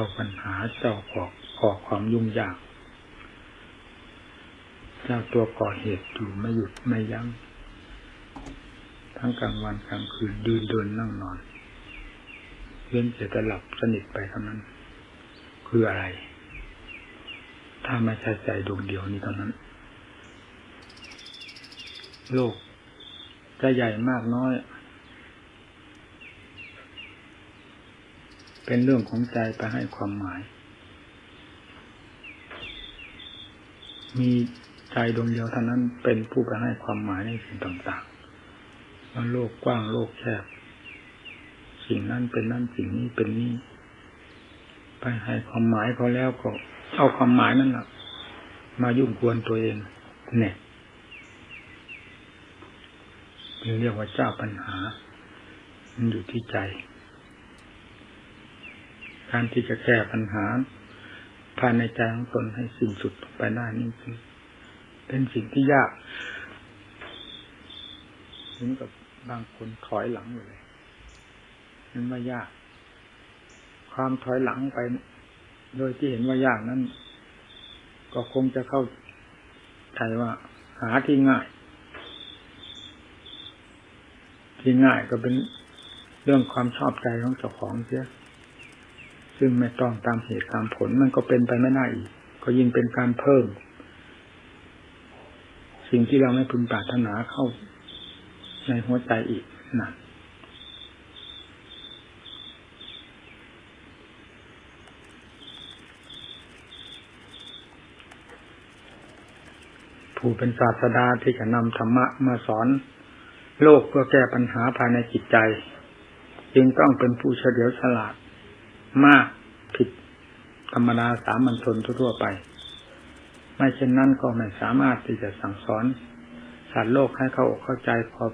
จ้าปัญหาเจ้าขอขอความยุ่งยาก เจ้าตัวก่อเหตุอยู่ไม่หยุดไม่ยัง้งทั้งกลางวันกลางคืนดืนเดินนั่งนอนเว้นจะจะหลับสนิทไปเท่านั้น คืออะไร ถ้าไม่ใช่ใจดวงเดียวนี้เท่านั้น โลกจะใหญ่มากน้อย เป็นเรื่องของใจไปให้ความหมาย มีใจดวงเดียวเท่านั้นเป็นผู้ไปให้ความหมายในสิ่งต่างๆว่าโลกกว้างโลกแคบ สิ่งนั้นเป็นนั่นสิ่งนี้เป็นนี้ ไปให้ความหมายเขาแล้วก็ เอาความหมายนั่นแหละมายุ่งกวนตัวเองเนี่ยเรียกว่าเจ้าปัญหา มันอยู่ที่ใจ การที่จะแก้ปัญหาภายในใจของตนให้สิ้นสุดไปได้นี่คือเป็นสิ่งที่ยากถึงกับบางคนถอยหลังเลยนั่นว่ายาก ความถอยหลังไป โดยที่เห็นว่ายากนั้น ก็คงจะเข้าใจว่าหาที่ง่าย ที่ง่ายก็เป็นเรื่องความชอบใจของเจ้าของเสีย ซึ่งไม่ต้องตามเหตุตามผลมันก็เป็นไปไม่ได้อีกก็ยิ่งเป็นการเพิ่ม สิ่งที่เราไม่พึงปรารถนาเข้าในหัวใจอีกนะผู้เป็นศาสดาที่จะนำธรรมะมาสอน โลกเพื่อแก้ปัญหาภายในจิตใจ จึงต้องเป็นผู้เฉลียวฉลาด มากผิดธรรมดาสามัญชนทั่วไป ไม่เช่นนั้นก็ไม่สามารถที่จะสั่งสอนสัตว์โลกให้เขาอกเข้าใจพอ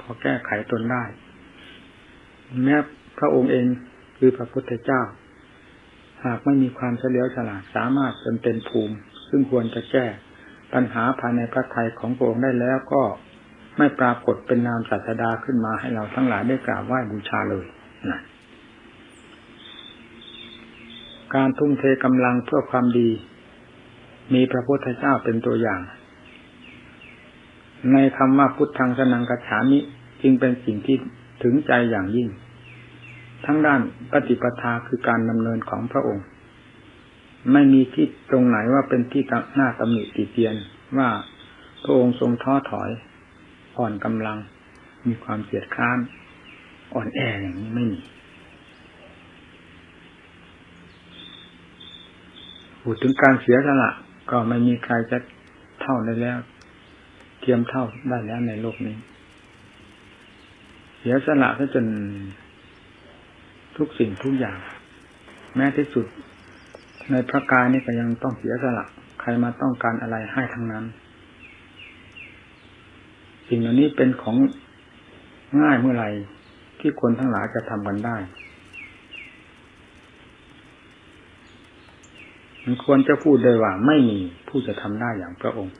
พอแก้ไขตนได้ แม้พระองค์เองคือพระพุทธเจ้า หากไม่มีความเฉลียวฉลาดสามารถจนเป็นภูมิ ซึ่งควรจะแก้ปัญหาภายในพระทัยของพระองค์ได้แล้วก็ไม่ปรากฏเป็นนามศาสดาขึ้นมาให้เราทั้งหลายได้กราบไหว้บูชาเลยนะ การทุ่มเทกำลังเพื่อความดี มีพระพุทธเจ้าเป็นตัวอย่าง ในคำว่าพุทธังสนังกัจฉามิจึงเป็นสิ่งที่ถึงใจอย่างยิ่ง ทั้งด้านปฏิปทาคือการดำเนินของพระองค์ ไม่มีที่ตรงไหนว่าเป็นที่หน้าตำหนิติเตียนว่าพระองค์ทรงท้อถอยอ่อนกำลัง มีความเสียดค้านอ่อนแออย่างนี้ไม่มี พูดถึงการเสียสละก็ไม่มีใครจะเท่าได้แล้ว เทียมเท่าได้แล้วในโลกนี้ เสียสละซะจนทุกสิ่งทุกอย่าง แม้ที่สุด ในพระกายนี่ก็ยังต้องเสียสละ ใครมาต้องการอะไรให้ทั้งนั้น สิ่งเหล่านี้เป็นของง่ายเมื่อไหร่ที่คนทั้งหลายจะทำกันได้ มันควรจะพูดได้ว่าไม่มีผู้จะทำได้อย่างพระองค์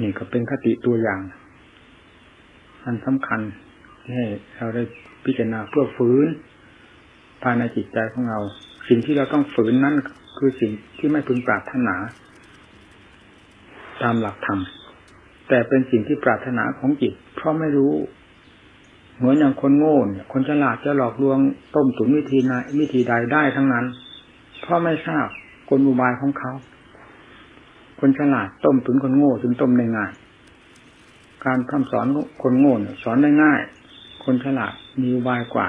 นี่ก็เป็นคติตัวอย่าง อันสำคัญที่ให้เราได้พิจารณาเพื่อฝืนภายในจิตใจของเรา สิ่งที่เราต้องฝืนนั้นคือสิ่งที่ไม่พึงปรารถนา ตามหลักธรรมแต่เป็นสิ่งที่ปรารถนาของจิต เพราะไม่รู้ เหมือนอย่างคนโง่เนี่ย คนฉลาดจะหลอกลวงต้มตุ๋นวิธีไหนวิธีใดได้ทั้งนั้น เพราะไม่ทราบกลอุบายของเขา คนฉลาดต้มตุ๋นคนโง่จึงต้มได้ง่าย การคำสอนคนโง่สอนได้ง่าย คนฉลาดมีอุบายกว่า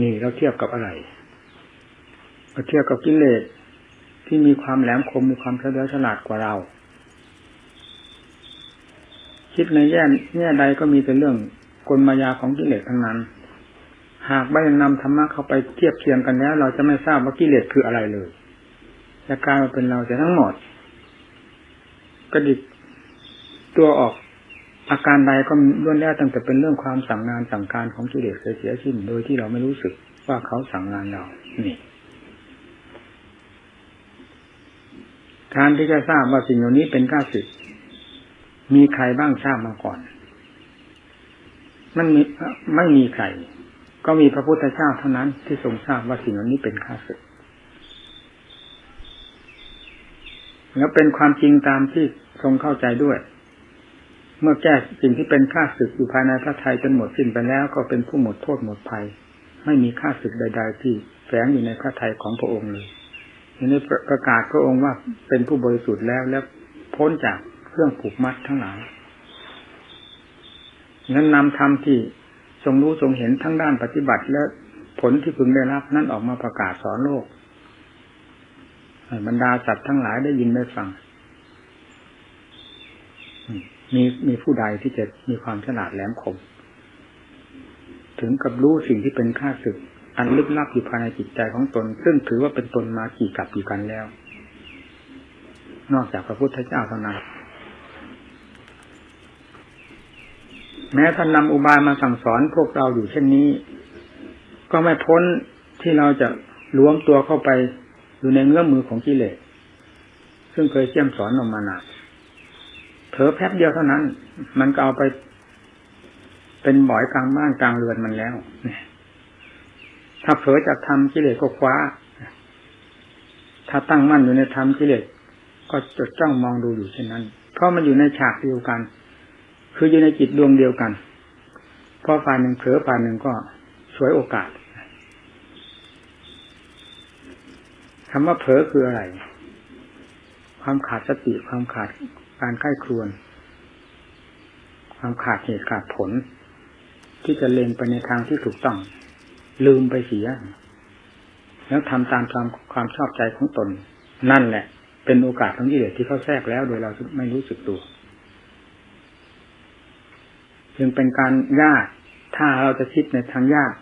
นี่เราเทียบกับอะไรเทียบกับกิเลสที่มีความแหลมคมมีความเฉลียวฉลาดกว่าเรา คิดในแง่แง่ใดก็มีแต่เรื่องกลมายาของกิเลสทั้งนั้น หากไม่นำธรรมะเข้าไปเทียบเทียงกันแล้ว เราจะไม่ทราบว่ากิเลสคืออะไรเลยจะกลายมาเป็นเราจะทั้งหมดกระดิกตัวออกอาการใดก็ล้วนแล้วตั้งแต่เป็นเรื่องความสั่งงานสั่งการของกิเลสเสียสิ้นโดยที่เราไม่รู้สึกว่าเขาสั่งงานเรา นี่ การที่จะทราบว่าสิ่งเหล่านี้เป็นก้าศึก มีใครบ้างทราบมาก่อน มันมีไม่มีใคร ก็มีพระพุทธเจ้าเท่านั้นที่ทรงทราบว่าสิ่งนี้เป็นข้าศึกแล้วเป็นความจริงตามที่ทรงเข้าใจด้วย เมื่อแก้สิ่งที่เป็นข้าศึกอยู่ภายในพระไทยจนหมดสิ้นไปแล้ว ก็เป็นผู้หมดโทษหมดภัย ไม่มีข้าศึกใด ๆ ที่แฝงอยู่ในพระไทยของพระองค์เลยนี้ประกาศพระองค์ว่าเป็นผู้บริสุทธิ์แล้วและพ้นจาก เครื่องผูกมัดทั้งหลายนั้นนำธรรมที่ทรงรู้ทรงเห็นทั้งด้านปฏิบัติและผลที่พึงได้รับนั่นออกมาประกาศสอนโลกบรรดาสัตว์ทั้งหลายได้ยินได้ฟังมีมีผู้ใดที่จะมีความฉลาดแหลมคม ถึงกับรู้สิ่งที่เป็นค่าศึก อันลึกลับอยู่ภายในจิตใจของตน ซึ่งถือว่าเป็นตนมากี่กับกี่กันแล้ว นอกจากพระพุทธเจ้าเท่านั้น แม้ท่านนำอุบายมาสั่งสอนพวกเราอยู่เช่นนี้ ก็ไม่พ้นที่เราจะล้วมตัวเข้าไปอยู่ในเงื้อมือของกิเลส ซึ่งเคยเชี่ยมสอนออกมานานเผลอแป๊บเดียวเท่านั้น มันก็เอาไป เป็นบ่อยกลางบ้านกลางเรือนมันแล้วถ้าเผลอจากทำกิเลสก็คว้า ถ้าตั้งมั่นอยู่ในธรรมกิเลสก็จดจ้องมองดูอยู่เช่นนั้น เพราะมันอยู่ในฉากเดียวกัน คืออยู่ในจิตดวงเดียวกันพอฝ่ายหนึ่งเผลอฝ่ายหนึ่งก็สวยโอกาสคำว่าเผลอคืออะไร ความขาดสติความขาดการไข้ครวน ความขาดเหตุขาดผล ที่จะเล็งไปในทางที่ถูกต้อง ลืมไปเสีย แล้วทำตามความความชอบใจของตน นั่นแหละ เป็นโอกาสของกิเลสที่เขาแทรกแล้วโดยเราไม่รู้สึกตัว จึงเป็นการยากถ้าเราจะคิดในทางยาก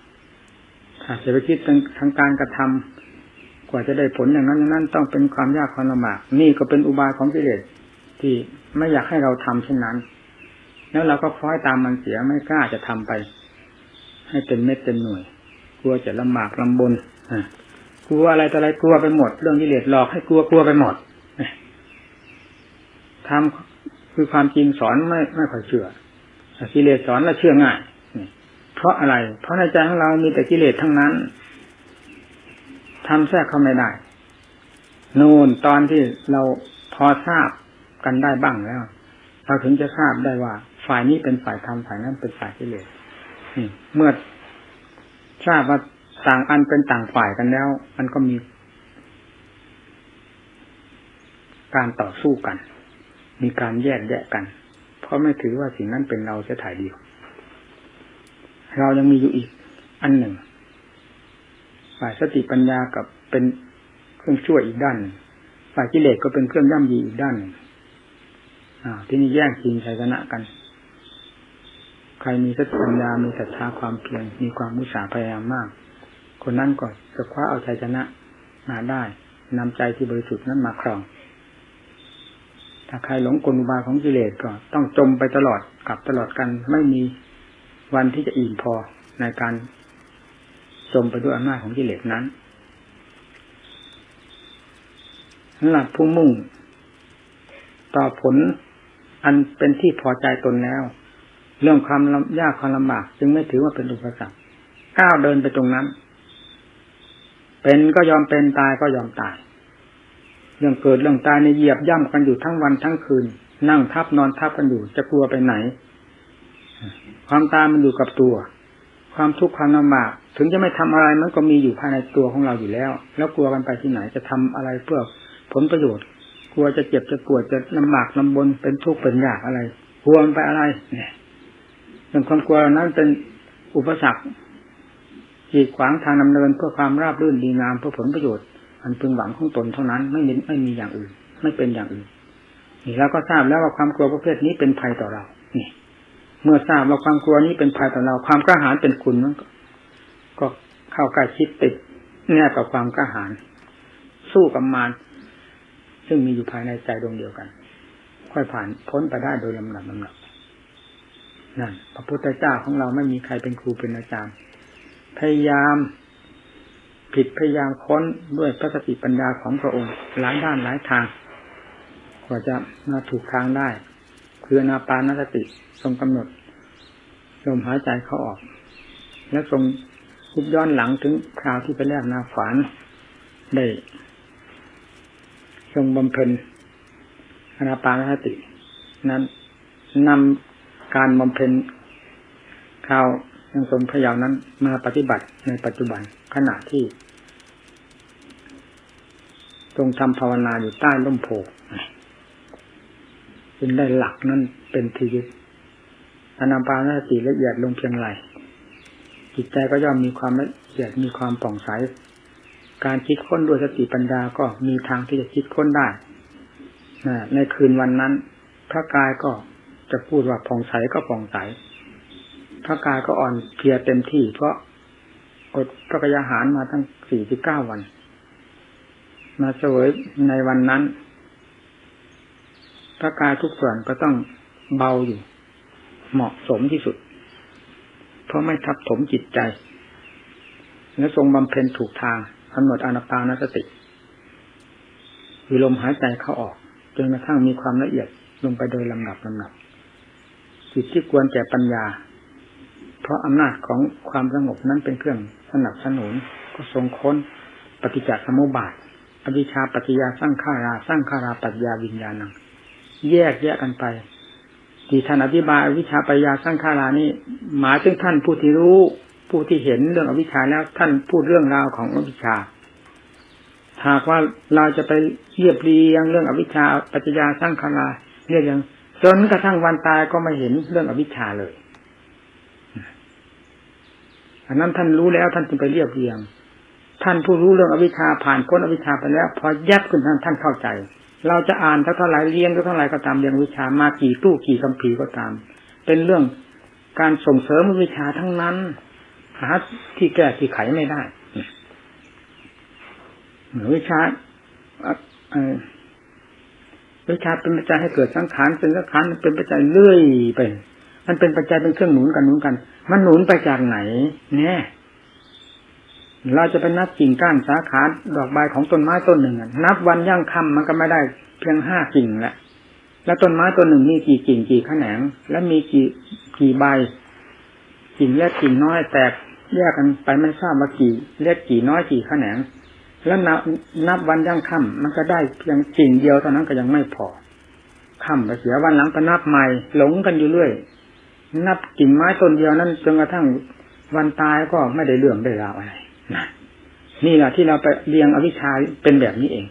ถ้าจะไปคิดทางการกระทำว่าจะได้ผลอย่างนั้นอย่างนั้นต้องเป็นความยากความลำบาก นี่ก็เป็นอุบายของกิเลสที่ไม่อยากให้เราทำเช่นนั้น แล้วเราก็คล้อยตามมันเสียไม่กล้าจะทำไป ให้เต็มเม็ดเต็มหน่วย กลัวจะลำบากลำบนกลัวอะไรต่ออะไรกลัวไปหมด เรื่องกิเลสหลอกให้กลัวกลัวไปหมดทำคือความจริงสอนไม่ไม่ค่อยเชื่อ กิเลสสอนแล้วเชื่อง่ายเพราะอะไร เพราะในใจของเรามีแต่กิเลสทั้งนั้นทำแทรกเข้าไม่ได้ นูนตอนที่เราพอทราบกันได้บ้างแล้ว เราถึงจะทราบได้ว่า ฝ่ายนี้เป็นฝ่ายธรรมฝ่ายนั้นเป็นฝ่ายกิเลสเมื่อทราบว่าต่างอันเป็นต่างฝ่ายกันแล้ว มันก็มี การต่อสู้กัน มีการแยกแยะกัน เพราะไม่ถือว่าสิ่งนั้นเป็นเราจะถ่ายเดียวเรายังมีอยู่อีกอันหนึ่งฝ่ายสติปัญญากับเป็นเครื่องช่วยอีกด้านฝ่ายกิเลสก็เป็นเครื่องย่ำยีอีกด้านอ่าที่นี่แย่งชิงชัยชนะกัน ใครมีสติปัญญา มีศรัทธาความเพียร มีความมุสาพยายามมาก คนนั้นก็จะคว้าเอาชัยชนะมาได้นำใจที่บริสุทธิ์นั้นมาครอง ถ้าใครหลงกลอุบายของกิเลสก็ต้องจมไปตลอดกับตลอดกันไม่มีวันที่จะอิ่มพอในการจมไปด้วยอำนาจของกิเลสนั้นหลับผู้มุ่ง ต่อผลอันเป็นที่พอใจตนแล้ว เรื่องความยากความลำบาก จึงไม่ถือว่าเป็นอุปสรรคก้าวเดินไปตรงนั้น เป็นก็ยอมเป็นตายก็ยอมตาย รื่องเกิดเรื่องตายในเหยียบย่ำกันอยู่ทั้งวันทั้งคืน นั่งทับนอนทับกันอยู่จะกลัวไปไหน ความตายมันอยู่กับตัว ความทุกข์ความลำบากถึงจะไม่ทำอะไรมันก็มีอยู่ภายในตัวของเราอยู่แล้ว แล้วกลัวกันไปที่ไหนจะทำอะไรเพื่อผลประโยชน์ กลัวจะเจ็บจะปวดจะลำบากลำบนเป็นทุกข์เป็นยากอะไรกลัวมันไปอะไร เนี่ยเรื่องความกลัวนั้นเป็นอุปสรรคขีดขวางทางดำเนินเพื่อความราบรื่นดีงามเพื่อผลประโยชน์ อันพึงหวังของตนเท่านั้นไม่มีไม่มีอย่างอื่น ไม่เป็นอย่างอื่นนี่เราก็ทราบแล้วว่าความกลัวประเภทนี้เป็นภัยต่อเรานี่เมื่อทราบว่าความกลัวนี้เป็นภัยต่อเรา ความกล้าหาญเป็นคุณนั้นก็เข้าใกล้ชิดติดแน่กับความกล้าหาญสู้กับมารซึ่งมีอยู่ภายในใจดวงเดียวกัน ค่อยผ่านพ้นไปได้โดยลำดับลำดับนั่นพระพุทธเจ้าของเราไม่มีใครเป็นครูเป็นอาจารย์ พยายาม ผิดพยายามค้นด้วยพระสติปัญญาของพระองค์หลายด้านหลายทางกว่าจะมาถูกทางได้ คืออนาปานสติทรงกำหนดลมหายใจเข้าออก และทรงคิดย้อนหลังถึงคราวที่ไปแลกนาฝานได้ทรงบำเพ็ญอนาปานสติ นั้นนำการบำเพ็ญคราวยังทรงพยาวนั้นมาปฏิบัติในปัจจุบันขณะที่ ทรงทำภาวนาอยู่ใต้ร่มโพจึงได้หลักนั้นเป็นทีวิตอนาปานสติละเอียดลงเพียงไรจิตใจก็ย่อมมีความละเอียดมีความป่องใส การคิดค้นด้วยสติปัญญาก็มีทางที่จะคิดค้นได้ในคืนวันนั้น พระกายก็จะพูดว่าผ่องใสก็ผ่องใส พระกายก็อ่อนเพลียเต็มที่ เพราะอดพระกยาหารมาตั้งสี่สิบเก้าวัน มาเสวยในวันนั้นพระกายทุกส่วนก็ต้องเบาอยู่ เหมาะสมที่สุด เพราะไม่ทับถมจิตใจ และทรงบำเพ็ญถูกทางกำหนดอนาปานสติคือลมหายใจเข้าออก จนกระทั่งมีความละเอียดลงไปโดยลำดับลำดับจิตที่ควรแก่ปัญญา เพราะอำนาจของความสงบนั้นเป็นเครื่องสนับสนุนก็ทรงค้นปฏิจจสมุปบาท อวิชชาปัจจยาสร้างขาราสร้างขาราปัจจยาวิญญาณังแยกแยกกันไปที่ท่านอธิบายอวิชชาปัจจยาสร้างขารานี่หมายถึงท่านผู้ที่รู้ผู้ที่เห็นเรื่องอวิชชาแล้วท่านพูดเรื่องราวของอวิชชาหากว่าเราจะไปเรียบเรียงเรื่องอวิชชาปัจจยาสร้างขาราเรียกยังจนกระทั่งวันตายก็ไม่เห็นเรื่องอวิชชาเลยอันนั้นท่านรู้แล้วท่านจึงไปเรียบเรียง ท่านผู้รู้เรื่องอวิชชาผ่านพ้นอวิชชาไปแล้ว พอยับขึ้นท่านท่านเข้าใจ เราจะอ่านเท่าไหร่เรียนเท่าไหร่ก็ตามเรียนวิชามากี่ตู้กี่คำผีก็ตาม เป็นเรื่องการส่งเสริมวิชาทั้งนั้นหาที่แก้ที่ไขไม่ได้วิชาวิชาเป็นปัจจัยให้เกิดสังขารเป็นสังขารมันเป็นปัจจัยเลื่อยไป มันเป็นปัจจัยเป็นเครื่องหนุนกันหนุนกัน มันหนุนไปจากไหน เนี่ย เราจะไปนับกิ่งก้านสาขาดอกใบของต้นไม้ต้นหนึ่งนับวันย่างคำมันก็ไม่ได้เพียงห้ากิ่งแหละแล้วต้นไม้ต้นหนึ่งมีกี่กิ่งกี่แขนง และมีกี่กี่ใบ กิ่งเล็กกิ่งน้อยแตกแยกกันไปไม่ทราบว่ากี่เล็กกี่น้อยกี่แขนง แล้วนับนับวันย่างค่ำมันก็ได้เพียงกิ่งเดียวเท่านั้นก็ยังไม่พอค่ำไปเสียวันหลังไปนับใหม่หลงกันอยู่เรื่อยนับกิ่งไม้ต้นเดียวนั้นจนกระทั่งวันตายก็ไม่ได้เรื่องได้ราวอะไร นะนี่แหละที่เราไปเรียงอวิชชาเป็นแบบนี้เอง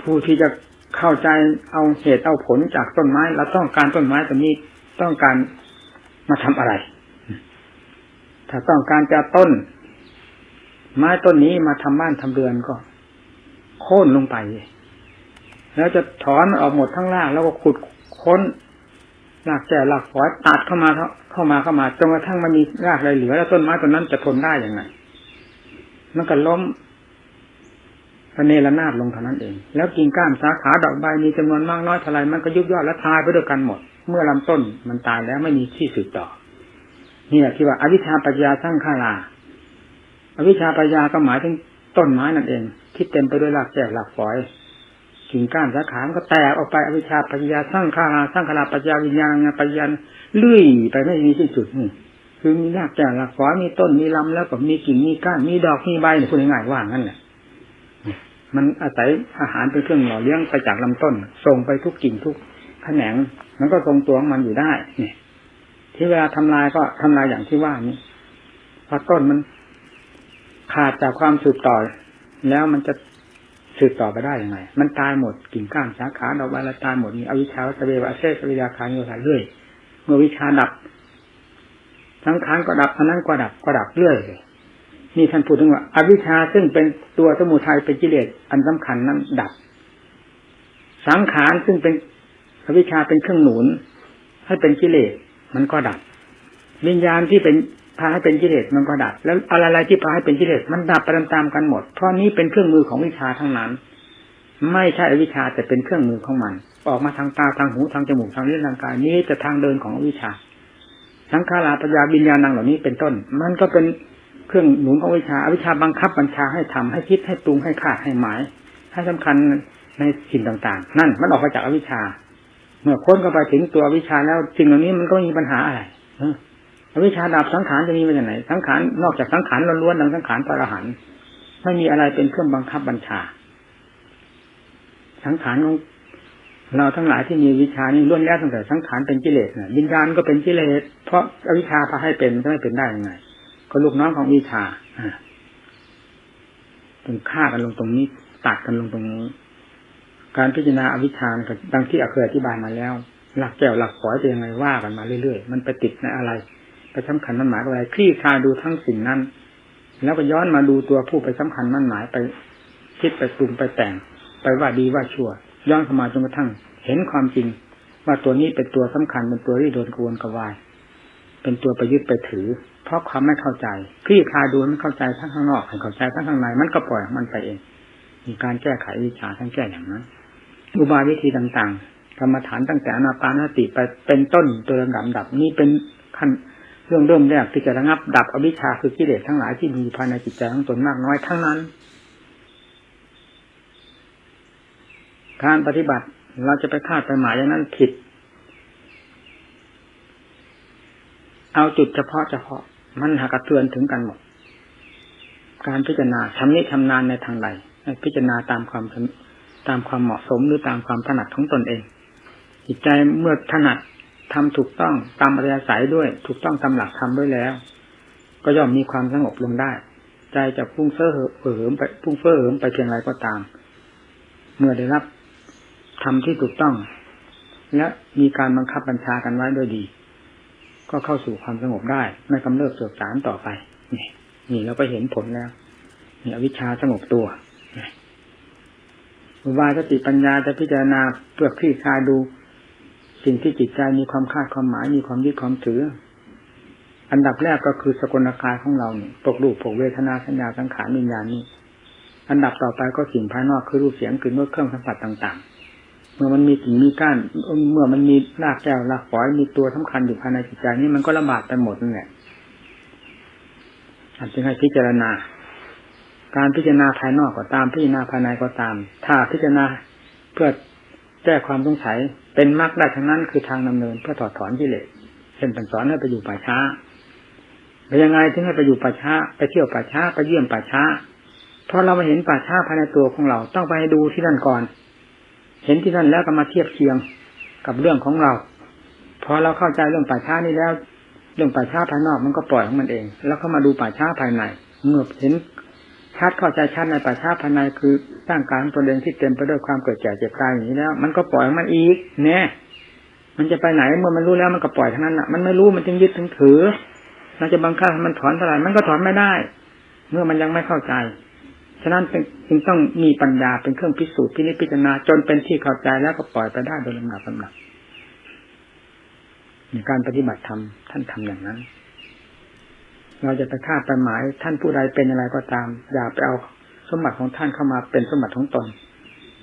ผู้ที่จะเข้าใจเอาเหตุเอาผลจากต้นไม้เราต้องการต้นไม้ตัวนี้ต้องการมาทำอะไร ถ้าต้องการจะต้น ไม้ต้นนี้มาทำบ้านทำเรือนก็ โค่นลงไป แล้วจะถอนออกหมดทั้งล่างแล้วก็ขุดค้น หลักแก่หลักฝอยตัดเข้ามาเข้ามาเข้ามาจนกระทั่งมันมีรากอะไรเหลือ แล้วต้นไม้ต้นนั้นจะทนได้อย่างไงมันก็ล้มพเนระนาดลงเท่านั้นเอง แล้วกิ่งก้านสาขาดอกใบมีจำนวนมากน้อยเท่าไรมันก็ยุบยอดและทายไปด้วยกันหมด เมื่อลำต้นมันตายแล้วไม่มีที่สืบต่อ นี่แหละที่ว่าอวิชชาปัญญาสร้างข้าราอวิชชาปัญญาก็หมายถึงต้นไม้นั่นเอง ที่เต็มไปด้วยรากแก่รากฝอย กิ่งก้านสาขาก็แตกออกไปอวิชชาปัญญาสร้างข้าราสร้างขาราปัญญาวิญญาณปัญญาเลื่อยไปไม่มีที่สุดนี่คือมีรากแก่รากฝอยมีต้นมีลำแล้วก็มีกิ่งมีก้านมีดอกมีใบเนี่ยพูดง่ายๆว่างั้นแหละมันอาศัยอาหารเป็นเครื่องหล่อเลี้ยงไปจากลำต้นส่งไปทุกกิ่งทุกแขนง มันก็ทรงตัวของมันอยู่ได้เนี่ยที่เวลาทำลายก็ทำลายอย่างที่ว่านี้พอต้นมันขาดจากความสืบต่อ แล้วมันจะ สืบต่อไปได้ยังไง มันตายหมดกิ่งก้านสาขาดอกใบละตายหมดมีอวิชชาสเววะเซสวิยาคารโยธาเรื่อยเมื่อวิชาดับทั้งค้างก็ดับอันนั้นก็ดับก็ดับเรื่อยเลยนี่ท่านพูดถึงว่าอวิชชาซึ่งเป็นตัวสมุทัยเป็นกิเลสอันสำคัญนั้นดับ สังขารซึ่งเป็นอวิชชาเป็นเครื่องหนุนให้เป็นกิเลสมันก็ดับ วิญญาณที่เป็น พาให้เป็นกิเลสมันก็ดับ แล้วอะไรๆที่พาให้เป็นกิเลสมันดับไปตามๆกันหมด เพราะนี้เป็นเครื่องมือของวิชาทั้งนั้น ไม่ใช่อวิชาแต่เป็นเครื่องมือของมัน ออกมาทางตาทางหูทางจมูกทางลิ้นทางกายนี้จะทางเดินของวิชาสังขาราปัญญาวิญญาณังเหล่านี้เป็นต้น มันก็เป็นเครื่องหนุนของวิชาอวิชาบังคับบัญชาให้ทำให้คิดให้ปรุงให้คาดให้หมาย ให้สำคัญในสิ่งต่างๆ นั่นมันออกมาจากอวิชา เมื่อค้นเข้าไปถึงตัววิชาแล้วสิ่งเหล่านี้มันก็มีปัญหาอะไรเอ วิชาดับสังขารจะมีมาจากไหน สังขารนอกจากสังขารล้วนๆดังสังขารปรหันไม่มีอะไรเป็นเครื่องบังคับบัญชา สังขารของเราทั้งหลายที่มีวิชานี้ล้วนแล้วตั้งแต่สังขารเป็นกิเลสนะวิญญาณก็เป็นกิเลส เพราะอวิชชาพาให้เป็นจะไม่เป็นได้ยังไง ก็ลูกน้องของวิชาอ่าเป็นฆ่ากันลงตรงนี้ ตัดกันลงตรงนี้ การพิจารณาอวิชชาดังที่เคยอธิบายมาแล้ว หลักแก้วหลักขอยเป็นยังไงว่ากันมาเรื่อยๆ มันไปติดในอะไร ไปสำคัญมันหมายอะไรคลี่คลายดูทั้งสิ่งนั้น แล้วก็ย้อนมาดูตัวผู้ไปสำคัญมันหมายไป คิดไปปรุงไปแต่ง ไปว่าดีว่าชั่ว ย้อนเข้ามาจนกระทั่ง เห็นความจริง ว่าตัวนี้เป็นตัวสำคัญเป็นตัวที่โดนกวนกวาย เป็นตัวไปยึดไปถือ เพราะความไม่เข้าใจคลี่คลายดูไม่เข้าใจทั้งข้างนอกให้เข้าใจทั้งข้างในมันก็ปล่อยมันไปเอง มีการแก้ไขวิชาทั้งแก้อย่างนั้นอุบายวิธีต่างๆกรรมฐานตั้งแต่อนาปานสติไปเป็นต้นตัวระดับดับนี่เป็นขั้น เรื่องเริ่มแรกที่จะระงับ ดับอวิชชาคือกิเลสทั้งหลายที่มีภายในจิตใจของตนมากน้อยทั้งนั้น การปฏิบัติเราจะไปคาดไปหมายอย่างนั้นผิด เอาจุดเฉพาะเฉพาะ มันหากระเทือนถึงกันหมด การพิจารณาชำนิชำนาญในทางใดให้พิจารณาตามความตามความเหมาะสมหรือตามความถนัดของตนเอง จิตใจเมื่อถนัด ทำถูกต้องตามอริยสัยด้วย ถูกต้องตามหลักธรรมด้วยแล้ว ก็ย่อมมีความสงบลงได้ ใจจะพุ่งเฟ้อเหิมไปพุ่งเฟ้อเหิมไปเพียงไรก็ตาม เมื่อได้รับทำที่ถูกต้อง และมีการบังคับบัญชากันไว้ด้วยดี ก็เข้าสู่ความสงบได้ ไม่กำเริบเสื่อมสารต่อไป นี่นี่เราก็เห็นผลแล้วนี่อวิชชาสงบตัวอุบายสติปัญญาจะพิจารณาเปลือกที่คลายดู สิ่งที่จิตใจมีความคาดความหมายมีความยึดความถือ อันดับแรกก็คือสกลกายของเราเนี่ยตกรูปปกเวทนาสัญญาสังขารวิญญาณนี้ อันดับต่อไปก็สิ่งภายนอกคือรูปเสียงกลิ่นรสเครื่องสัมผัสต่างๆ เมื่อมันมีกิ่งมีก้าน เมื่อมันมีรากแก้วรากฝอยมีตัวสำคัญอยู่ภายในจิตใจนี้มันก็ระบาดไปหมดนั่นแหละอันจึงให้พิจารณา การพิจารณาภายนอกก็ตามพิจารณาภายในก็ตาม ถ้าพิจารณาเพื่อแก้ความสงสัย เป็นมรรคได้ทั้งนั้นคือทางดำเนินเพื่อถอดถอนกิเลสเช่นเป็นสอนให้ไปอยู่ป่าช้าไปยังไงถึงให้ไปอยู่ป่าช้า ไปเที่ยวป่าช้าไปเยี่ยมป่าช้า เพราะเรามาเห็นป่าช้าภายในตัวของเราต้องไปดูที่นั่นก่อน เห็นที่นั่นแล้วก็มาเทียบเคียงกับเรื่องของเราพอเราเข้าใจเรื่องป่าช้านี้แล้ว เรื่องป่าช้าภายนอกมันก็ปล่อยของมันเอง แล้วก็มาดูป่าช้าภายใน เมื่อเห็น ชัดเข้าใจชัดในป่าช้าภายในคือร่างกายของตัวเองที่เต็มไปด้วยความเกิดแก่เจ็บตายอย่างนี้แล้ว มันก็ปล่อยมันอีก เนี่ย มันจะไปไหนเมื่อมันรู้แล้วมันก็ปล่อยทั้งนั้นอะ มันไม่รู้มันจึงยึดถึงถือเราจะบังคับมันถอนเท่าไหร่มันก็ถอนไม่ได้ เมื่อมันยังไม่เข้าใจ ฉะนั้นจึงต้องมีปัญญาเป็นเครื่องพิสูจน์พินิจพิจารณาจนเป็นที่เข้าใจแล้วก็ปล่อยไปได้โดยลำดับลำดับการปฏิบัติธรรมท่านทำอย่างนั้น เราจะไปคาดไปหมายท่านผู้ใดเป็นอะไรก็ตาม อย่าไปเอาสมบัติของท่านเข้ามาเป็นสมบัติของตน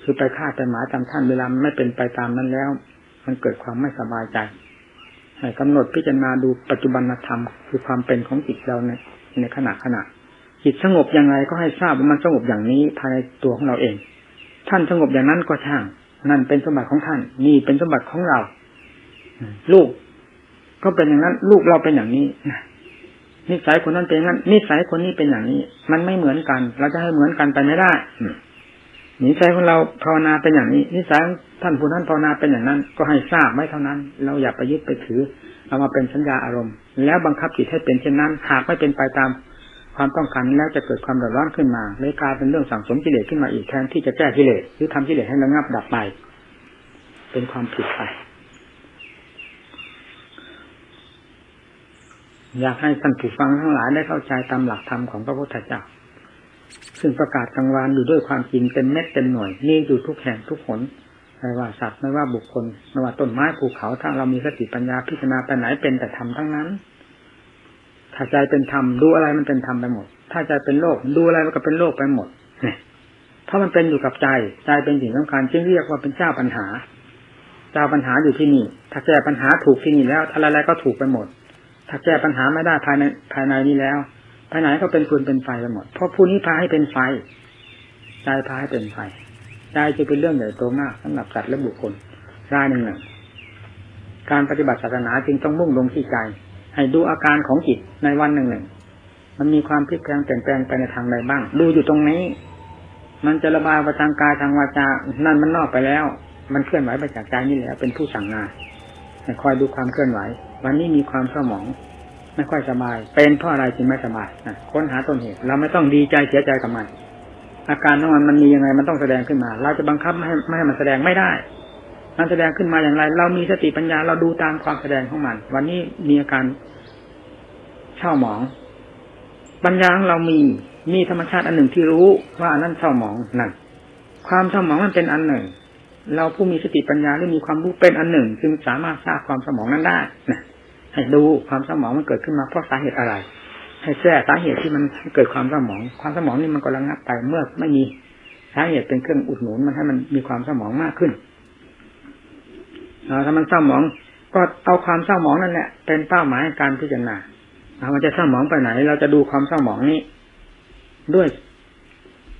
คือไปคาดไปหมายตามท่านเวลาไม่เป็นไปตามนั้นแล้ว มันเกิดความไม่สบายใจให้กำหนดพิจารณาดูปัจจุบันธรรม คือความเป็นของจิตเราในในขณะขณะจิตสงบอย่างไรก็ให้ทราบว่ามันสงบอย่างนี้ภายในตัวของเราเอง ท่านสงบอย่างนั้นก็ช่าง นั่นเป็นสมบัติของท่าน นี่เป็นสมบัติของเรา ลูก ก็เป็นอย่างนั้น ลูกเราเป็นอย่างนี้ นิสัยคนนั้นเป็นงนั้นนิสัยคนนี้เป็นอย่างนี้ มันไม่เหมือนกัน เราจะให้เหมือนกันไปไม่ได้นิสัยของเราภาวนาเป็นอย่างนี้ นิสัยท่านผู้นั้นภาวนาเป็นอย่างนั้น ก็ให้ทราบไว้เท่านั้น เราอย่าไปยึดไปถือ เอามาเป็นสัญญาอารมณ์ แล้วบังคับจิตให้เป็นเช่นนั้น หากไม่เป็นไปตามความต้องการแล้วจะเกิดความเดือดร้อนขึ้นมาเลยกลายเป็นเรื่องสั่งสมกิเลสขึ้นมาอีกแทนที่จะแก้กิเลสหรือทำกิเลสให้ระงับดับไป เป็นความผิดไป อยากให้ท่านผู้ฟังทั้งหลายได้เข้าใจตามหลักธรรมของพระพุทธเจ้า ซึ่งประกาศกลางวานอยู่ด้วยความจริงเต็มเม็ดเต็มหน่วยนี่อยู่ทุกแห่งทุกหนไม่ว่าสัตว์ไม่ว่าบุคคลไม่ว่าต้นไม้ภูเขาถ้าเรามีสติปัญญาพิจารณาไปไหนเป็นแต่ธรรมทั้งนั้น ถ้าใจเป็นธรรมดูอะไรมันเป็นธรรมไปหมด ถ้าใจเป็นโลกดูอะไรมันก็เป็นโลกไปหมดเนี่ยเพราะมันเป็นอยู่กับใจใจเป็นสิ่งสำคัญจึงเรียกว่าเป็นเจ้าปัญหา เจ้าปัญหาอยู่ที่นี่ ถ้าแก้ปัญหาถูกที่นี่แล้วอะไรๆก็ถูกไปหมด ถ้าแก้ปัญหาไม่ได้ภายในภายในนี้แล้วภายในก็เป็นฟืนเป็นไฟไปหมด เพราะผู้นี้พาให้เป็นไฟใจพาให้เป็นไฟใจจะเป็นเรื่องใหญ่โตมากสำหรับสัตว์และบุคคลรายหนึ่งหนึ่งการปฏิบัติศาสนาจึงต้องมุ่งลงที่ใจ ให้ดูอาการของจิตในวันหนึ่งหนึ่งมันมีความพลิกแปลงเปลี่ยนแปลงไปในทางใดบ้าง ดูอยู่ตรงนี้ มันจะระบายไปทางกายทางวาจา นั่นมันนอกไปแล้ว มันเคลื่อนไหวไปจากใจนี่แหละเป็นผู้สั่งงานคอยดูความเคลื่อนไหว วันนี้มีความเศร้าหมอง ไม่ค่อยสบาย เป็นเพราะอะไรจึงไม่สบายนะค้นหาต้นเหตุ เราไม่ต้องดีใจเสียใจกับมัน อาการของมันมันมียังไงมันต้องแสดงขึ้นมา เราจะบังคับไม่ให้ไม่ให้มันแสดงไม่ได้ มันแสดงขึ้นมาอย่างไร เรามีสติปัญญาเราดูตามความแสดงของมัน วันนี้มีอาการเช่าหมอง ปัญญาของเรามีมีธรรมชาติอันหนึ่งที่รู้ว่าอันนั้นเช่าหมองนั่นความเช่าหมองมันเป็นอันหนึ่ง เราผู้มีสติปัญญาหรือมีความรู้เป็นอันหนึ่ง จึงสามารถทราบความสมองนั้นได้นะ ให้ดูความสมองมันเกิดขึ้นมาเพราะสาเหตุอะไร ให้แก้สาเหตุที่มันเกิดความสมอง ความสมองนี่มันก็ระงับไปเมื่อไม่มีสาเหตุเป็นเครื่องอุดหนุนมันให้มันมีความสมองมากขึ้นถ้ามันเศร้าหมองก็เอาความเศร้าหมองนั่นแหละเป็นเป้าหมายการพิจารณามันจะเศร้าหมองไปไหน เราจะดูความเศร้าหมองนี้ ด้วย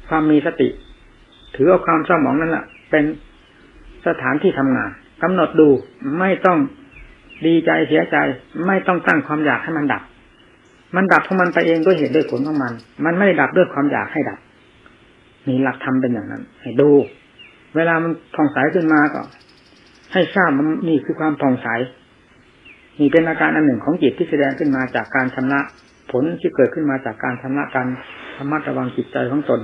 ความมีสติ ถือเอาความเศร้าหมองนั่นแหละเป็นสถานที่ทำงานกำหนดดูไม่ต้อง ดีใจเสียใจไม่ต้องตั้งความอยากให้มันดับ มันดับของมันไปเองด้วยเหตุด้วยผลของมัน มันไม่ดับด้วยความอยากให้ดับนี่หลักธรรมเป็นอย่างนั้น ให้ดู เวลามันผ่องใสขึ้นมาก็ ให้ทราบมันนี่คือความผ่องใสนี่เป็นอาการอันหนึ่งของจิตที่แสดงขึ้นมาจากการชำระผลที่เกิดขึ้นมาจากการชำระการธรรมะระวังจิตใจของตน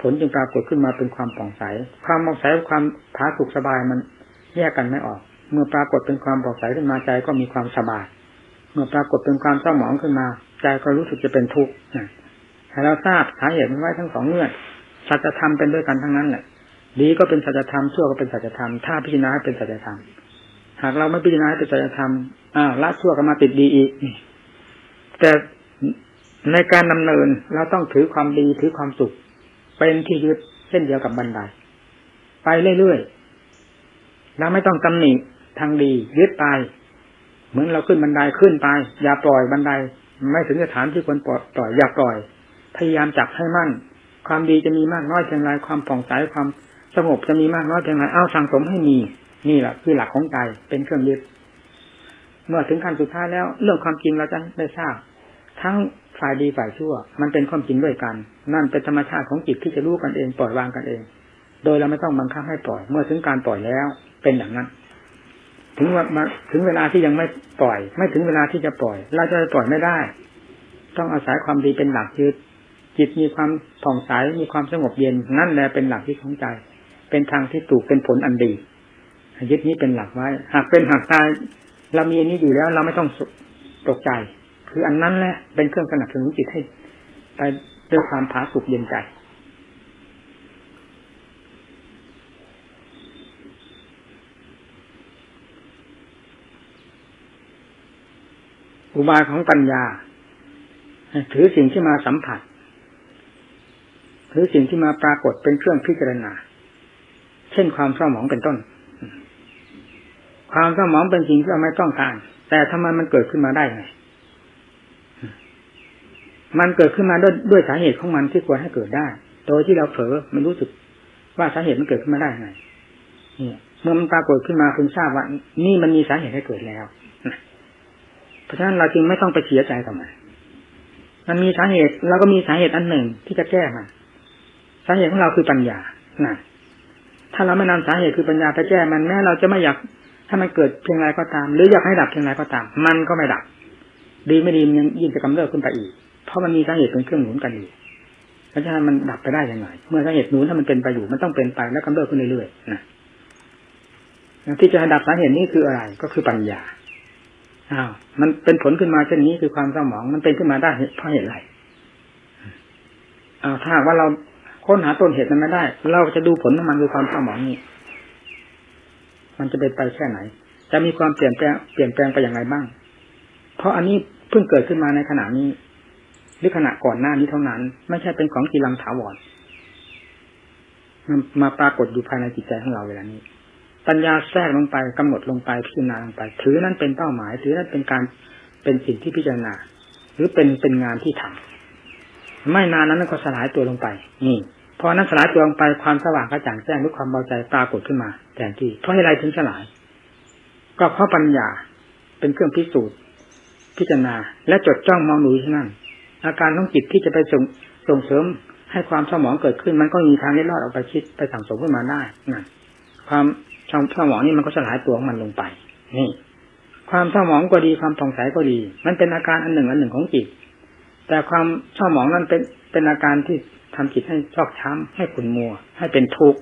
ผลจึงปรากฏขึ้นมาเป็นความผ่องใส ความผ่องใสกับความผาสุกสบายมันแยกกันไม่ออก เมื่อปรากฏเป็นความผ่องใสขึ้นมาใจก็มีความสบาย เมื่อปรากฏเป็นความเศร้าหมองขึ้นมา ใจก็รู้สึกจะเป็นทุกข์ให้เราทราบสาเหตุมันไว้ทั้งสองเงื่อนสัจธรรมเป็นด้วยกันทั้งนั้นแหละดีก็เป็นสัจธรรมชั่วก็เป็นสัจธรรมถ้าพิจารณาเป็นสัจธรรม หากเราไม่พิจารณาเป็นสัจธรรมอ้าวละชั่วก็มาติดดีอีกแต่ในการดำเนินเราต้องถือความดีถือความสุข เป็นที่ยึดเช่นเดียวกับบันไดไปเรื่อยๆเราไม่ต้องตำหนิ ทางดียึดไป เหมือนเราขึ้นบันไดขึ้นไป อย่าปล่อยบันได ไม่ถึงสถานที่ควรปล่อยอย่าปล่อย พยายามจับให้มั่น ความดีจะมีมากน้อยเพียงไรความผ่องใสความสงบจะมีมากน้อยเพียงไรเอาสั่งสมให้มีนี่แหละคือหลักของใจเป็นเครื่องยึดเมื่อถึงขั้นสุดท้ายแล้ว เรื่องความจริงเราจะได้ทราบ ทั้งฝ่ายดีฝ่ายชั่ว มันเป็นความจริงด้วยกัน นั่นเป็นธรรมชาติของจิตที่จะรู้กันเองปล่อยวางกันเอง โดยเราไม่ต้องบังคับให้ปล่อย เมื่อถึงการปล่อยแล้วเป็นอย่างนั้น ถึงว่ามาถึงเวลาที่ยังไม่ปล่อย ไม่ถึงเวลาที่จะปล่อย เราจะปล่อยไม่ได้ ต้องอาศัยความดีเป็นหลักยึดจิตมีความผ่องใสมีความสงบเย็นนั่นแหละเป็นหลักที่ของใจ เป็นทางที่ถูกเป็นผลอันดียึดนี้เป็นหลักไว้ หากเป็นหากตายเรามีอันนี้อยู่แล้วเราไม่ต้องตกใจ คืออันนั้นแหละเป็นเครื่องสนับสนุนจิตให้ไปด้วยความผาสุกเย็นใจ อุบายของปัญญา ถือสิ่งที่มาสัมผัส ถือสิ่งที่มาปรากฏเป็นเครื่องพิจารณา เช่นความเศร้าหมองเป็นต้น ความเศร้าหมองเป็นสิ่งที่เราไม่ต้องการ แต่ทำไมมันเกิดขึ้นมาได้ไงมันเกิดขึ้นมาด้วยด้วยสาเหตุของมันที่ควรให้เกิดได้ โดยที่เราเผลอไม่รู้สึกว่าสาเหตุมันเกิดขึ้นมาได้ไงเนี่ยเมื่อมันปรากฏขึ้นมาคุณทราบว่า นี่มันมีสาเหตุให้เกิดแล้ว เพราะฉะนั้นเราจึงไม่ต้องไปเสียใจกับมันมันมีสาเหตุเราก็มีสาเหตุอันหนึ่งที่จะแก้มันสาเหตุของเราคือปัญญานะถ้าเราไม่นำสาเหตุคือปัญญาไปแก้มันแม้เราจะไม่อยากถ้ามันเกิดเพียงไรก็ตาม หรืออยากให้ดับเพียงไรก็ตาม มันก็ไม่ดับ ดีไม่ดีมันยิ่งจะกำเริบขึ้นไปอีก เพราะมันมีสาเหตุเป็นเครื่องหนุนกันอยู่เพราะฉะนั้นมันดับไปได้ยังไงเมื่อสาเหตุหนุนถ้ามันเป็นไปอยู่มันต้องเป็นไปแล้วกำเริบขึ้นเรื่อยๆนะที่จะให้ดับสาเหตุนี้คืออะไร ก็คือปัญญา อ้าวมันเป็นผลขึ้นมาเช่นนี้คือความเศร้าหมอง มันเป็นขึ้นมาได้เพราะเหตุอะไรอ้าวถ้าว่าเราค้นหาต้นเหตุมันไม่ได้ เราจะดูผลของมันคือความเศร้าหมองนี้มันจะเป็นไปแค่ไหน จะมีความเปลี่ยนแปลงเปลี่ยนแปลงไปอย่างไรบ้าง เพราะอันนี้เพิ่งเกิดขึ้นมาในขณะนี้หรือขณะก่อนหน้านี้เท่านั้น ไม่ใช่เป็นของกีรังถาวรมันมาปรากฏอยู่ภายในจิตใจของเราเวลานี้ ปัญญาแทรกลงไปกำหนดลงไปพิจารณาลงไป ถือนั้นเป็นเป้าหมาย ถือนั้นเป็นการเป็นสิ่งที่พิจารณา หรือเป็นเป็นงานที่ทำไม่นานนั้นก็สลายตัวลงไปนี่พอนั้นสลายตัวลงไปความสว่างกระจ่างแจ้งด้วยความเบาใจปรากฏขึ้นมาแทนที่เพราะอะไรถึงสลาย ก็เพราะปัญญาเป็นเครื่องพิสูจน์พิจารณา และจดจ้องมองดูที่นั่นอาการของจิตที่จะไปส่งส่งเสริมให้ความสมองเกิดขึ้น มันก็มีทางเล็ดลอดออกไปคิดไปสั่งสมขึ้นมาได้นั่นความ ช่องสมองนี่มันก็สลายตัวของมันลงไป นี่ ความสมองก็ดีความผ่องใสก็ดี มันเป็นอาการอันหนึ่งอันหนึ่งของจิต แต่ความสมองนั้นเป็นเป็นอาการที่ทำจิตให้ชอกช้ำให้ขุ่นมัว ให้เป็นทุกข์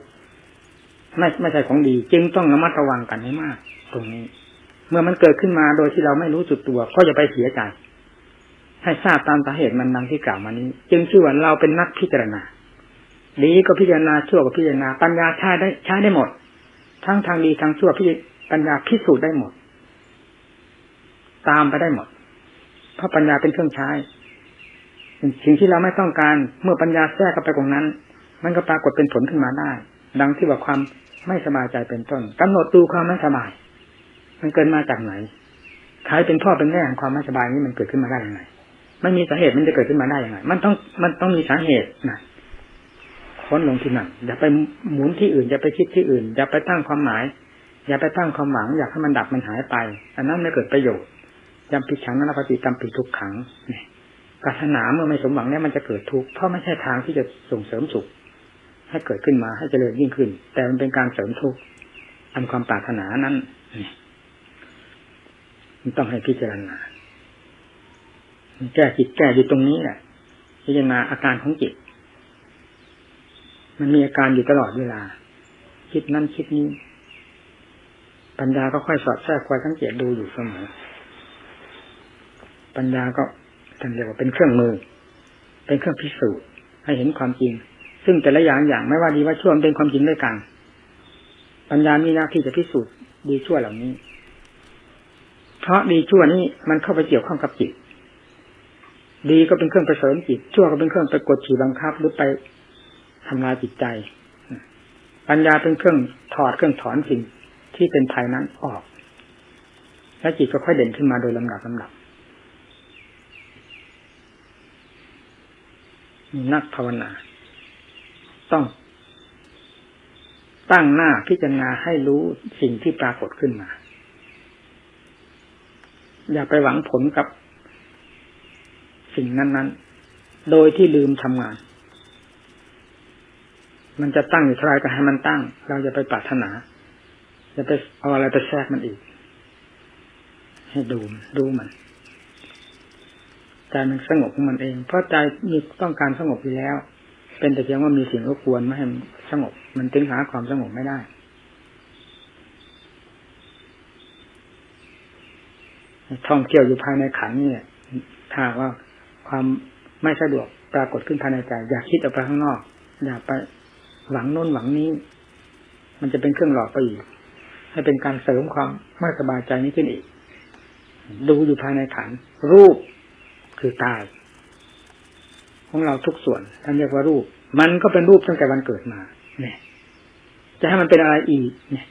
ไม่ไม่ใช่ของดี จึงต้องระมัดระวังกันให้มาก ตรงนี้ เมื่อมันเกิดขึ้นมาโดยที่เราไม่รู้จุดตัว ก็อย่าไปเสียใจให้ทราบตามสาเหตุมันดังที่กล่าวมานี้ จึงชื่อว่าเราเป็นนักพิจารณาดีก็พิจารณาชั่วก็พิจารณาปัญญาใช้ได้ใช้ได้หมด ทั้งทางดีทางชั่วพิปัญญาพิสูจน์ได้หมด ตามไปได้หมด เพราะปัญญาเป็นเครื่องใช้สิ่งที่เราไม่ต้องการเมื่อปัญญาแทรกเข้าไปตรงนั้น มันก็ปรากฏเป็นผลขึ้นมาได้ ดังที่ว่าความไม่สบายใจเป็นต้นกำหนดดูความไม่สบาย มันเกิดมาจากไหนใครเป็นพ่อเป็นแม่ของความไม่สบายนี้มันเกิดขึ้นมาได้ยังไงไม่มีสาเหตุมันจะเกิดขึ้นมาได้ยังไง มันต้องมันต้องมีสาเหตุนะ ค้นลงที่นั่นอย่าไปหมุนที่อื่นอย่าไปคิดที่อื่นอย่าไปตั้งความหมาย อย่าไปตั้งความหวัง อยากให้มันดับมันหายไปอันนั้นไม่เกิดประโยชน์ยำปิดขังนั้นปฏิกรรมปิดทุกขังปรารถนาเมื่อไม่สมหวังเนี่ยมันจะเกิดทุกข์เพราะไม่ใช่ทางที่จะส่งเสริมสุข ให้เกิดขึ้นมาให้เจริญยิ่งขึ้น แต่มันเป็นการเสริมทุกข์อันความปรารถนานั้นมันต้องให้พิจารณาแก้จิตแก้อยู่ตรงนี้แหละพิจารณาอาการของจิต มันมีอาการอยู่ตลอดเวลา คิดนั่นคิดนี้ ปัญญาก็ค่อยสอดแทรกคอยสังเกตดูอยู่เสมอ ปัญญาก็ท่านเรียกว่าเป็นเครื่องมือ เป็นเครื่องพิสูจน์ให้เห็นความจริง ซึ่งแต่ละอย่างอย่างไม่ว่าดีว่าชั่วมันเป็นความจริงด้วยกัน ปัญญามีหน้าที่จะพิสูจน์ดีชั่วเหล่านี้ เพราะดีชั่วนี้มันเข้าไปเกี่ยวข้องกับจิต ดีก็เป็นเครื่องไปเสริมจิต ชั่วก็เป็นเครื่องไปกดขี่บังคับหรือไป ทำลายจิตใจ ปัญญาเป็นเครื่องถอดเครื่องถอนสิ่งที่เป็นภายนั้นออก และจิตก็ค่อยเด่นขึ้นมาโดยลำดับลำดับนักภาวนา ต้องตั้งหน้าพิจารณาให้รู้สิ่งที่ปรากฏขึ้นมา อย่าไปหวังผลกับสิ่งนั้น ๆ โดยที่ลืมทำงาน มันจะตั้งอยู่เท่าไรก็ให้มันตั้ง เราจะไปปรารถนาจะไปเอาอะไรไปแทรกมันอีก ให้ดูดูมันใจมันสงบของมันเอง เพราะใจมีต้องการสงบอยู่แล้ว เป็นแต่เพียงว่ามีสิ่งรบกวนไม่ให้สงบ มันถึงหาความสงบไม่ได้ท่องเที่ยวอยู่ภายในขันนี่ถ้าว่าความไม่สะดวกปรากฏขึ้นภายในใจ อยากคิดออกไปข้างนอก อยากไป หวังโน้นหวังนี้ มันจะเป็นเครื่องหลอกไปอีก ให้เป็นการเสริมความไม่สบายใจนี้ขึ้นอีก ดูอยู่ภายในขัน รูปคือตาย ของเราทุกส่วนท่านเรียกว่ารูป มันก็เป็นรูปตั้งแต่วันเกิดมา เนี่ย จะให้มันเป็นอะไรอีก เนี่ย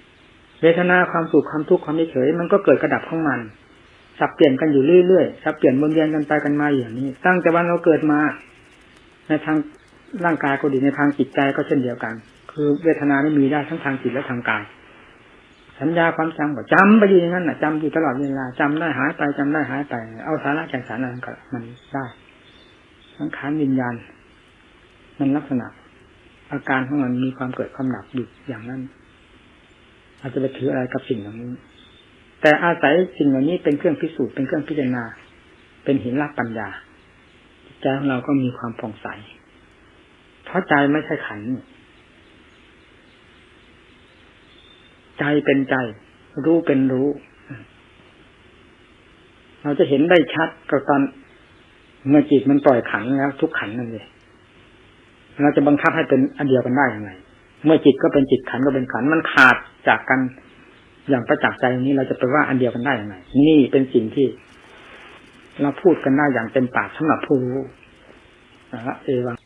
เวทนาความสุขความทุกข์ความเฉยมันก็เกิดกระดับของมันสับเปลี่ยนกันอยู่เรื่อยๆสับเปลี่ยนวนเวียนกันไปกันมาอย่างนี้ ตั้งแต่วันเราเกิดมา ในทาง ร่างกายก็ดีในทางจิตใจก็เช่นเดียวกัน คือเวทนานี่มีได้ทั้งทางจิตและทางกาย สัญญาความจำก็จำไปอยู่อย่างนั้นนะจำอยู่ตลอดเวลาจำได้หายไปจำได้หายไป เอาสาระแก่นสารนั้นก็มันได้สังขารวิญญาณมันลักษณะ อาการของมันมีความเกิดความดับอยู่อย่างนั้น อาจจะไปถืออะไรกับสิ่งเหล่านี้ แต่อาศัยสิ่งเหล่านี้เป็นเครื่องพิสูจน์เป็นเครื่องพิจารณา เป็นหินลักปัญญาใจของเราก็มีความผ่องใส ราะใจไม่ใช่ขันใจเป็นใจ รู้เป็นรู้ เราจะเห็นได้ชัดกับตอนเมื่อจิตมันปล่อยขันแล้ว ทุกขันนั่นเลยเราจะบังคับให้เป็นอันเดียวกันได้ยังไง เมื่อจิตก็เป็นจิตขันก็เป็นขันมันขาดจากกันอย่างประจักษ์ใจนี้เราจะไปว่าอันเดียวกันได้ยังไง นี่เป็นสิ่งที่ เราพูดกันได้อย่างเต็มปากสำหรับผู้รู้นะฮะเอวัง